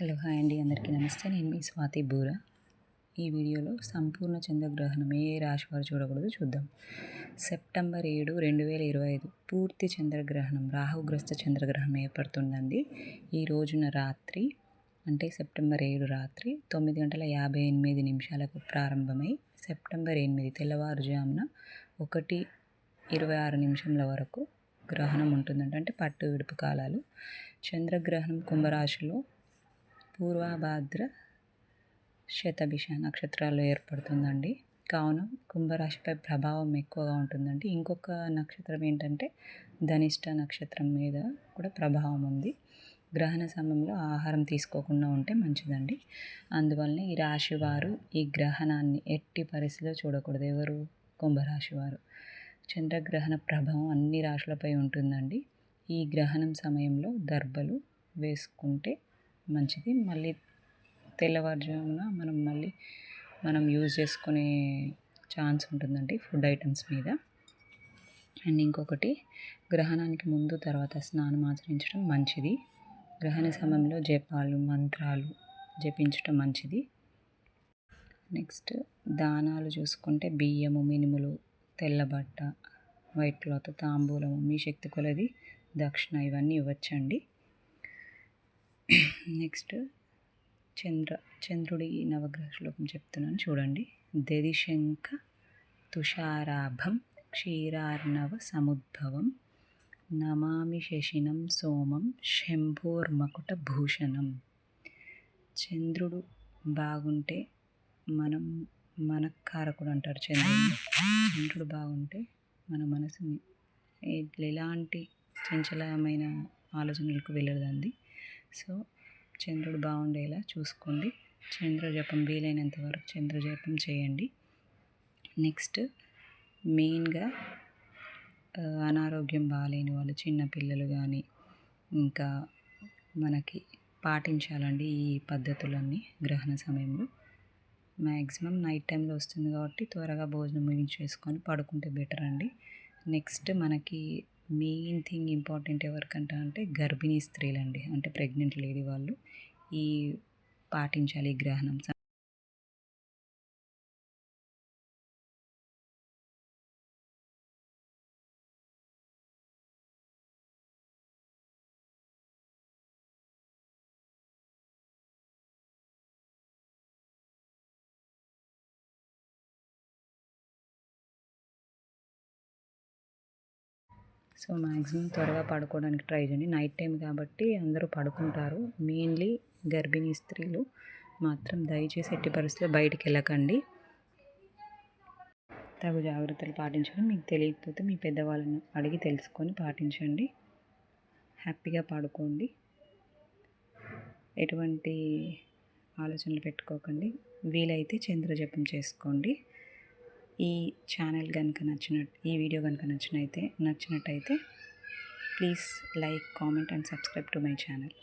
Hello hi అండి. అందరికీ నమస్తే. నేను మీ స్వాతి బూర. ఈ వీడియోలో సంపూర్ణ చంద్రగ్రహణం ఏ రాశి వారు చూడకూడదు చూద్దాం. సెప్టెంబర్ ఏడు రెండు వేల ఇరవై ఐదు పూర్తి చంద్రగ్రహణం రాహుగ్రస్త చంద్రగ్రహణం ఏర్పడుతుందండి. ఈ రోజున రాత్రి అంటే సెప్టెంబర్ ఏడు రాత్రి తొమ్మిది గంటల యాభై ఎనిమిది నిమిషాలకు ప్రారంభమై సెప్టెంబర్ ఎనిమిది తెల్లవారుజామున ఒకటి ఇరవై ఆరు నిమిషంల వరకు గ్రహణం ఉంటుందంట. అంటే పట్టు విడుపు కాలాలు. చంద్రగ్రహణం కుంభరాశిలో పూర్వభాద్ర శతభిష నక్షత్రాల్లో ఏర్పడుతుందండి. కావున కుంభరాశిపై ప్రభావం ఎక్కువగా ఉంటుందండి. ఇంకొక నక్షత్రం ఏంటంటే ధనిష్ట నక్షత్రం మీద కూడా ప్రభావం ఉంది. గ్రహణ సమయంలో ఆహారం తీసుకోకుండా ఉంటే మంచిదండి. అందువల్లనే ఈ రాశి వారు ఈ గ్రహణాన్ని ఎట్టి పరిస్థితిలో చూడకూడదు. ఎవరు? కుంభరాశి వారు చంద్రగ్రహణ ప్రభావం అన్ని రాశులపై ఉంటుందండి. ఈ గ్రహణం సమయంలో దర్బలు వేసుకుంటే మంచిది. మళ్ళీ తెల్లవారుజామున మనం మళ్ళీ మనం యూజ్ చేసుకునే ఛాన్స్ ఉంటుందండి ఫుడ్ ఐటమ్స్ మీద. అండ్ ఇంకొకటి గ్రహణానికి ముందు తర్వాత స్నానం ఆచరించడం మంచిది. గ్రహణ సమయంలో జపాలు మంత్రాలు జపించడం మంచిది. నెక్స్ట్ దానాలు చూసుకుంటే బియ్యము మినుములు తెల్లబట్ట వైట్ క్లాత్ తాంబూలము మీ శక్తి కొలది దక్షిణ ఇవన్నీ ఇవ్వచ్చండి. నెక్స్ట్ చంద్ర చంద్రుడి నవగ్రహ శ్లోకం చెప్తున్నాను. చూడండి. దదిశంక తుషారాభం క్షీరార్ణవ సముద్భవం నమామి శశినం సోమం శంభోర్మకుట భూషణం. చంద్రుడు బాగుంటే మనం మనకారకుడు అంటారు చంద్రుడు. చంద్రుడు బాగుంటే మన మనసుని ఎలాంటి చంచలమైన ఆలోచనలకు వెళ్ళదండి. సో చంద్రుడు బాగుండేలా చూసుకోండి. చంద్ర జపం వీలైనంత వరకు చంద్ర జపం చేయండి. నెక్స్ట్ మెయిన్గా అనారోగ్యం బాగాలేని వాళ్ళు చిన్నపిల్లలు కానీ ఇంకా మనకి పాటించాలండి ఈ పద్ధతులన్నీ గ్రహణ సమయంలో. మ్యాక్సిమం నైట్ టైంలో వస్తుంది కాబట్టి త్వరగా భోజనం ముగించేసుకొని పడుకుంటే బెటర్ అండి నెక్స్ట్ మనకి మెయిన్ థింగ్ ఇంపార్టెంట్ ఎవరికంట అంటే గర్భిణీ స్త్రీలండి. అంటే ప్రెగ్నెంట్ లేడీ వాళ్ళు ఈ పాటించాలి గ్రహణం. సో మ్యాక్సిమం త్వరగా పడుకోవడానికి ట్రై చేయండి. నైట్ టైం కాబట్టి అందరూ పడుకుంటారు. మెయిన్లీ గర్భిణీ స్త్రీలు మాత్రం దయచేసి ఎట్టి పరిస్థితుల్లో బయటికి వెళ్ళకండి. తగు జాగ్రత్తలు పాటించడం. మీకు తెలియకపోతే మీ పెద్దవాళ్ళని అడిగి తెలుసుకొని పాటించండి. హ్యాపీగా పాడుకోండి. ఎటువంటి ఆలోచనలు పెట్టుకోకండి. వీలైతే చంద్రజపం చేసుకోండి. ఈ ఛానల్ కనుక నచ్చినట్టు ఈ వీడియో కనుక నచ్చినైతే నచ్చినట్టయితే please like comment and subscribe to my channel